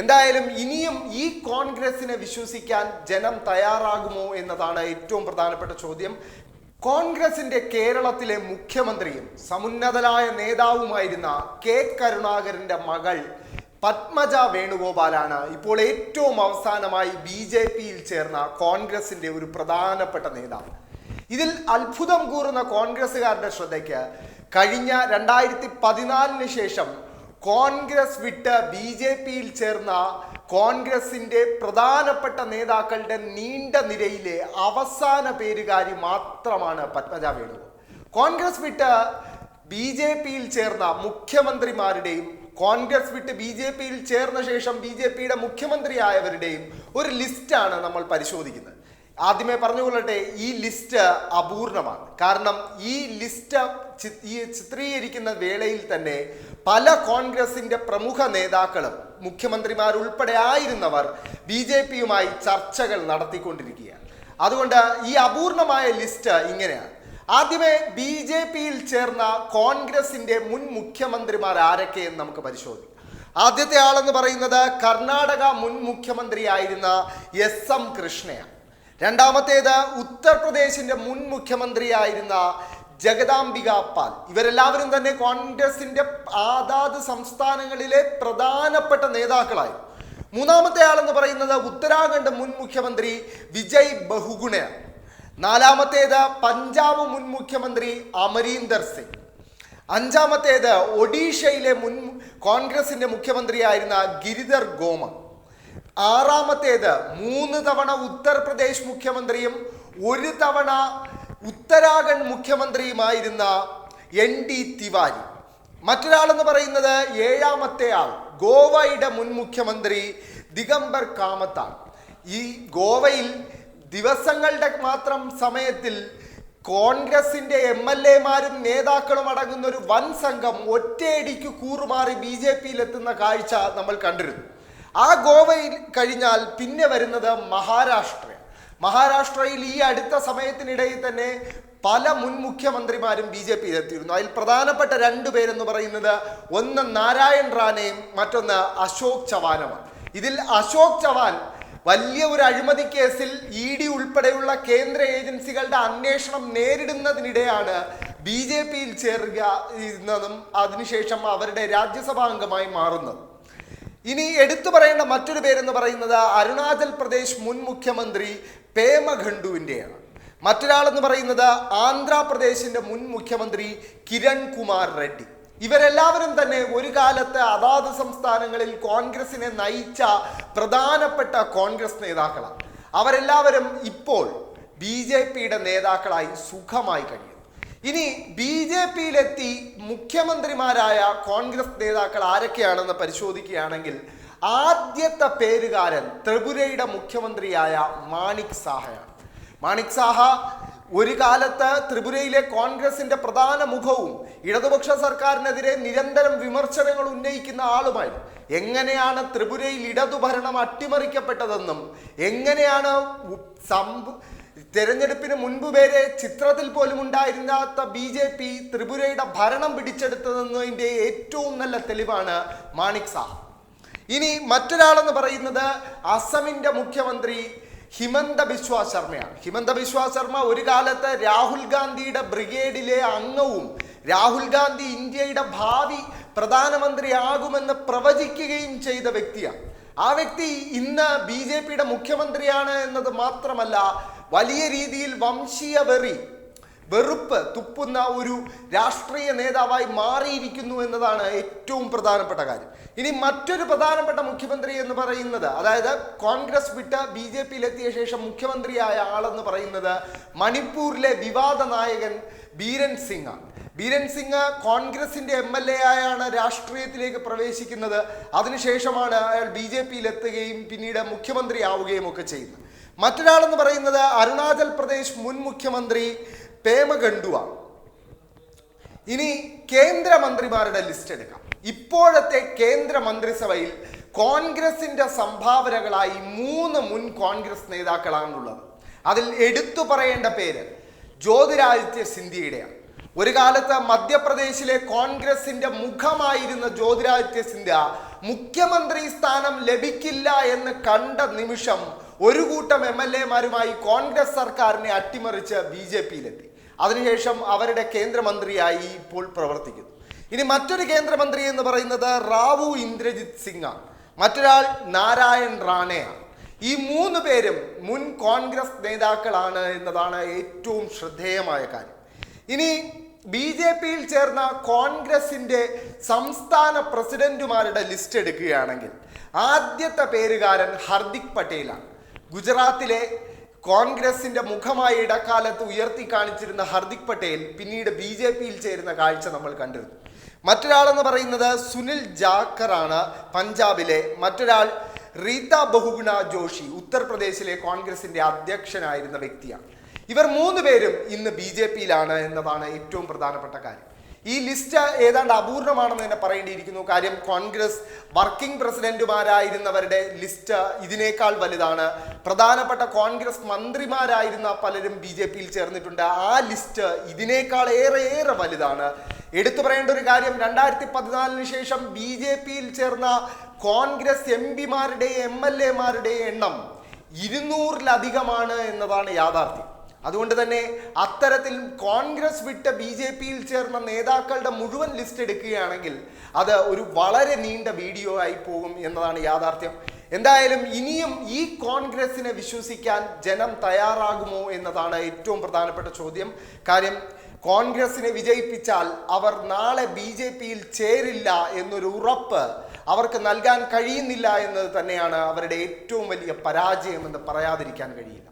എന്തായാലും ഇനിയും ഈ കോൺഗ്രസിനെ വിശ്വസിക്കാൻ ജനം തയ്യാറാകുമോ എന്നതാണ് ഏറ്റവും പ്രധാനപ്പെട്ട ചോദ്യം. കോൺഗ്രസിന്റെ കേരളത്തിലെ മുഖ്യമന്ത്രിയും സമുന്നതനായ നേതാവുമായിരുന്ന കെ കരുണാകരന്റെ മകൾ പത്മജ വേണുഗോപാലാണ് ഇപ്പോൾ ഏറ്റവും അവസാനമായി ബി ജെ പിയിൽ ചേർന്ന കോൺഗ്രസിന്റെ ഒരു പ്രധാനപ്പെട്ട നേതാവ്. ഇതിൽ അത്ഭുതം കൂറുന്ന കോൺഗ്രസ്സുകാരുടെ ശ്രദ്ധയ്ക്ക് കഴിഞ്ഞ രണ്ടായിരത്തി പതിനാലിന് ശേഷം കോൺഗ്രസ് വിട്ട് ബി ജെ പിയിൽ ചേർന്ന കോൺഗ്രസിന്റെ പ്രധാനപ്പെട്ട നേതാക്കളുടെ നീണ്ട നിരയിലെ അവസാന പേരുകാരി മാത്രമാണ് പത്മജ വേണു കോൺഗ്രസ് വിട്ട് ബി ജെ പിയിൽ ചേർന്ന മുഖ്യമന്ത്രിമാരുടെയും കോൺഗ്രസ് വിട്ട് ബി ജെ പിയിൽ ചേർന്ന ശേഷം ബി ജെ പിയുടെ മുഖ്യമന്ത്രിയായവരുടെയും ഒരു ലിസ്റ്റാണ് നമ്മൾ പരിശോധിക്കുന്നത്. ആദ്യമേ പറഞ്ഞുകൊള്ളട്ടെ ഈ ലിസ്റ്റ് അപൂർണമാണ്. കാരണം ഈ ലിസ്റ്റ് ഈ ചിത്രീകരിക്കുന്ന വേളയിൽ തന്നെ പല കോൺഗ്രസിന്റെ പ്രമുഖ നേതാക്കളും മുഖ്യമന്ത്രിമാരുൾപ്പെടെ ആയിരുന്നവർ ബി ജെ പിയുമായി ചർച്ചകൾ നടത്തിക്കൊണ്ടിരിക്കുകയാണ്. അതുകൊണ്ട് ഈ അപൂർണമായ ലിസ്റ്റ് ഇങ്ങനെയാണ്. ആദ്യമേ ബി ജെ പിയിൽ ചേർന്ന കോൺഗ്രസിന്റെ മുൻ മുഖ്യമന്ത്രിമാർ ആരൊക്കെയെന്ന് നമുക്ക് പരിശോധിക്കാം. ആദ്യത്തെ ആളെന്ന് പറയുന്നത് കർണാടക മുൻ മുഖ്യമന്ത്രിയായിരുന്ന എസ് എം കൃഷ്ണയാണ്. രണ്ടാമത്തേത് ഉത്തർപ്രദേശിന്റെ മുൻ മുഖ്യമന്ത്രിയായിരുന്ന ജഗദാംബിക പാൽ. ഇവരെല്ലാവരും തന്നെ കോൺഗ്രസിന്റെ ആദാത് സംസ്ഥാനങ്ങളിലെ പ്രധാനപ്പെട്ട നേതാക്കളായി. മൂന്നാമത്തെ ആളെന്ന് പറയുന്നത് ഉത്തരാഖണ്ഡ് മുൻ മുഖ്യമന്ത്രി വിജയ് ബഹുഗുണയാണ്. നാലാമത്തേത് പഞ്ചാബ് മുൻ മുഖ്യമന്ത്രി അമരീന്ദർ സിംഗ്. അഞ്ചാമത്തേത് ഒഡീഷയിലെ മുൻ കോൺഗ്രസിന്റെ മുഖ്യമന്ത്രിയായിരുന്ന ഗിരിധർ ഗോമ. ആറാമത്തേത് മൂന്ന് തവണ ഉത്തർപ്രദേശ് മുഖ്യമന്ത്രിയും ഒരു തവണ ഉത്തരാഖണ്ഡ് മുഖ്യമന്ത്രിയുമായിരുന്ന എൻ ഡി തിവാരി. മറ്റൊരാളെന്ന് പറയുന്നത് ഏഴാമത്തെ ആൾ ഗോവയുടെ മുൻ മുഖ്യമന്ത്രി ദിഗംബർ കാമത്താണ് ഈ ഗോവയിൽ ദിവസങ്ങളുടെ മാത്രം സമയത്തിൽ കോൺഗ്രസിന്റെ എം എൽ എമാരും നേതാക്കളും അടങ്ങുന്ന ഒരു വൻ സംഘം ഒറ്റയടിക്ക് കൂറുമാറി ബി ജെ പിയിലെത്തുന്ന കാഴ്ച നമ്മൾ കണ്ടിരുന്നു. ആ ഗോവയിൽ കഴിഞ്ഞാൽ പിന്നെ വരുന്നത് മഹാരാഷ്ട്ര മഹാരാഷ്ട്രയിൽ ഈ അടുത്ത സമയത്തിനിടയിൽ തന്നെ പല മുൻ മുഖ്യമന്ത്രിമാരും ബി ജെ പിയിൽ എത്തിയിരുന്നു അതിൽ പ്രധാനപ്പെട്ട രണ്ടു പേരെന്ന് പറയുന്നത് ഒന്ന് നാരായൺ റാനയും മറ്റൊന്ന് അശോക് ചവാനുമാണ്. ഇതിൽ അശോക് ചവാൻ വലിയ ഒരു അഴിമതി കേസിൽ ഇ ഡി ഉൾപ്പെടെയുള്ള കേന്ദ്ര ഏജൻസികളുടെ അന്വേഷണം നേരിടുന്നതിനിടെയാണ് ബി ജെ പിയിൽ ചേരുക എന്നതും അതിനുശേഷം അവരുടെ രാജ്യസഭാ അംഗമായി മാറുന്നത്. ഇനി എടുത്തു പറയേണ്ട മറ്റൊരു പേരെന്ന് പറയുന്നത് അരുണാചൽ പ്രദേശ് മുൻ മുഖ്യമന്ത്രി പേമ ഖണ്ഡുവിന്റെയാണ് മറ്റൊരാളെന്ന് പറയുന്നത് ആന്ധ്രാപ്രദേശിന്റെ മുൻ മുഖ്യമന്ത്രി കിരൺ കുമാർ റെഡ്ഡി. ഇവരെല്ലാവരും തന്നെ ഒരു കാലത്ത് അതാത് സംസ്ഥാനങ്ങളിൽ കോൺഗ്രസിനെ നയിച്ച പ്രധാനപ്പെട്ട കോൺഗ്രസ് നേതാക്കളാണ്. അവരെല്ലാവരും ഇപ്പോൾ ബി ജെ പിയുടെ നേതാക്കളായി സുഖമായി കഴിയുന്നു. ഇനി ബി ജെ പിയിലെത്തി മുഖ്യമന്ത്രിമാരായ കോൺഗ്രസ് നേതാക്കൾ ആരൊക്കെയാണെന്ന് പരിശോധിക്കുകയാണെങ്കിൽ ആദ്യത്തെ പേരുകാരൻ ത്രിപുരയുടെ മുഖ്യമന്ത്രിയായ മാണിക് സാഹയാണ്. മാണിക് സാഹ ഒരു കാലത്ത് ത്രിപുരയിലെ കോൺഗ്രസിന്റെ പ്രധാന മുഖവും ഇടതുപക്ഷ സർക്കാരിനെതിരെ നിരന്തരം വിമർശനങ്ങൾ ഉന്നയിക്കുന്ന ആളുമായിരുന്നു. എങ്ങനെയാണ് ത്രിപുരയിൽ ഇടതുഭരണം അട്ടിമറിക്കപ്പെട്ടതെന്നും എങ്ങനെയാണ് തെരഞ്ഞെടുപ്പിന് മുൻപ് വരെ ചിത്രത്തിൽ പോലും ഉണ്ടായിരുന്നാത്ത ബി ജെ പി ത്രിപുരയുടെ ഭരണം പിടിച്ചെടുത്തതെന്നതിന്റെ ഏറ്റവും നല്ല തെളിവാണ് മാണിക് സാഹ. ഇനി മറ്റൊരാളെന്ന് പറയുന്നത് അസമിന്റെ മുഖ്യമന്ത്രി ഹിമന്ത ബിശ്വ ശർമ്മയാണ്. ഹിമന്ത ബിശ്വ ശർമ്മ ഒരു കാലത്ത് രാഹുൽ ഗാന്ധിയുടെ ബ്രിഗേഡിലെ അംഗവും രാഹുൽ ഗാന്ധി ഇന്ത്യയുടെ ഭാവി പ്രധാനമന്ത്രിയാകുമെന്ന് പ്രവചിക്കുകയും ചെയ്ത വ്യക്തിയാണ്. ആ വ്യക്തി ഇന്ന് ബി ജെ പിയുടെ മുഖ്യമന്ത്രിയാണ് എന്നത് മാത്രമല്ല വലിയ രീതിയിൽ വംശീയ വെറി വെറുപ്പ് തുപ്പുന്ന ഒരു രാഷ്ട്രീയ നേതാവായി മാറിയിരിക്കുന്നു എന്നതാണ് ഏറ്റവും പ്രധാനപ്പെട്ട കാര്യം. ഇനി മറ്റൊരു പ്രധാനപ്പെട്ട മുഖ്യമന്ത്രി എന്ന് പറയുന്നത് അതായത് കോൺഗ്രസ് വിട്ട് ബി ജെ പിയിലെത്തിയ ശേഷം മുഖ്യമന്ത്രിയായ ആളെന്ന് പറയുന്നത് മണിപ്പൂരിലെ വിവാദ നായകൻ ബീരൻ സിംഗ് ആണ്. ബീരൻ സിംഗ് കോൺഗ്രസിന്റെ എം എൽ എ ആയാണ് രാഷ്ട്രീയത്തിലേക്ക് പ്രവേശിക്കുന്നത്. അതിനുശേഷമാണ് അയാൾ ബി ജെ പിയിലെത്തുകയും പിന്നീട് മുഖ്യമന്ത്രി ആവുകയും ഒക്കെ ചെയ്യുന്നത്. മറ്റൊരാളെന്ന് പറയുന്നത് അരുണാചൽ പ്രദേശ് മുൻ മുഖ്യമന്ത്രി പേമ ഖണ്ഡുവാണ് ഇനി കേന്ദ്രമന്ത്രിമാരുടെ ലിസ്റ്റ് എടുക്കാം. ഇപ്പോഴത്തെ കേന്ദ്ര മന്ത്രിസഭയിൽ കോൺഗ്രസിന്റെ സംഭാവനകളായി മൂന്ന് മുൻ കോൺഗ്രസ് നേതാക്കളാണുള്ളത്. അതിൽ എടുത്തു പറയേണ്ട പേര് ജ്യോതിരാദിത്യ സിന്ധ്യയുടെയാണ്. ഒരു കാലത്ത് മധ്യപ്രദേശിലെ കോൺഗ്രസിന്റെ മുഖമായിരുന്ന ജ്യോതിരാദിത്യ സിന്ധ്യ മുഖ്യമന്ത്രി സ്ഥാനം ലഭിക്കില്ല എന്ന് കണ്ട നിമിഷം ഒരു കൂട്ടം എം എൽ എമാരുമായി കോൺഗ്രസ് സർക്കാരിനെ അട്ടിമറിച്ച് ബി ജെ പിയിലെത്തി. അതിനുശേഷം അവരുടെ കേന്ദ്രമന്ത്രിയായി ഇപ്പോൾ പ്രവർത്തിക്കുന്നു. ഇനി മറ്റൊരു കേന്ദ്രമന്ത്രി എന്ന് പറയുന്നത് റാവു ഇന്ദ്രജിത് സിംഗ് ആണ്. മറ്റൊരാൾ നാരായൺ റാണയാണ് ഈ മൂന്ന് പേരും മുൻ കോൺഗ്രസ് നേതാക്കളാണ് എന്നതാണ് ഏറ്റവും ശ്രദ്ധേയമായ കാര്യം. ഇനി ബി ജെ പിയിൽ ചേർന്ന കോൺഗ്രസിന്റെ സംസ്ഥാന പ്രസിഡന്റുമാരുടെ ലിസ്റ്റ് എടുക്കുകയാണെങ്കിൽ ആദ്യത്തെ പേരുകാരൻ ഹർദിക് പട്ടേലാണ്. ഗുജറാത്തിലെ കോൺഗ്രസിന്റെ മുഖമായ ഇടക്കാലത്ത് ഉയർത്തി കാണിച്ചിരുന്ന ഹർദിക് പട്ടേൽ പിന്നീട് ബി ജെ പിയിൽ ചേരുന്ന കാഴ്ച നമ്മൾ കണ്ടിരുന്നു. മറ്റൊരാളെന്ന് പറയുന്നത് സുനിൽ ജാക്കറാണ് പഞ്ചാബിലെ. മറ്റൊരാൾ റീത ബഹുഗുണ ജോഷി ഉത്തർപ്രദേശിലെ കോൺഗ്രസിന്റെ അധ്യക്ഷനായിരുന്ന വ്യക്തിയാണ്. ഇവർ മൂന്ന് പേരും ഇന്ന് ബി ജെ പിയിലാണ് എന്നതാണ് ഏറ്റവും പ്രധാനപ്പെട്ട കാര്യം. ഈ ലിസ്റ്റ് ഏതാണ്ട് അപൂർണമാണെന്ന് തന്നെ പറയേണ്ടിയിരിക്കുന്നു. കാര്യം കോൺഗ്രസ് വർക്കിംഗ് പ്രസിഡന്റുമാരായിരുന്നവരുടെ ലിസ്റ്റ് ഇതിനേക്കാൾ വലുതാണ്. പ്രധാനപ്പെട്ട കോൺഗ്രസ് മന്ത്രിമാരായിരുന്ന പലരും ബി ജെ പിയിൽ ചേർന്നിട്ടുണ്ട്. ആ ലിസ്റ്റ് ഇതിനേക്കാൾ ഏറെ ഏറെ വലുതാണ്. എടുത്തു പറയേണ്ട ഒരു കാര്യം രണ്ടായിരത്തി പതിനാലിന് ശേഷം ബി ജെ പിയിൽ ചേർന്ന കോൺഗ്രസ് എം പിമാരുടെയും എം എൽ എമാരുടെയും എണ്ണം ഇരുന്നൂറിലധികമാണ് എന്നതാണ് യാഥാർത്ഥ്യം. അതുകൊണ്ട് തന്നെ അത്തരത്തിൽ കോൺഗ്രസ് വിട്ട ബി ജെ പിയിൽ ചേർന്ന നേതാക്കളുടെ മുഴുവൻ ലിസ്റ്റ് എടുക്കുകയാണെങ്കിൽ അത് ഒരു വളരെ നീണ്ട വീഡിയോ ആയി പോകും എന്നതാണ് യാഥാർത്ഥ്യം. എന്തായാലും ഇനിയും ഈ കോൺഗ്രസിനെ വിശ്വസിക്കാൻ ജനം തയ്യാറാകുമോ എന്നതാണ് ഏറ്റവും പ്രധാനപ്പെട്ട ചോദ്യം. കാര്യം കോൺഗ്രസിനെ വിജയിപ്പിച്ചാൽ അവർ നാളെ ബി ജെ പിയിൽ ചേരില്ല എന്നൊരു ഉറപ്പ് അവർക്ക് നൽകാൻ കഴിയുന്നില്ല എന്നത് തന്നെയാണ് അവരുടെ ഏറ്റവും വലിയ പരാജയമെന്ന് പറയാതിരിക്കാൻ കഴിയില്ല.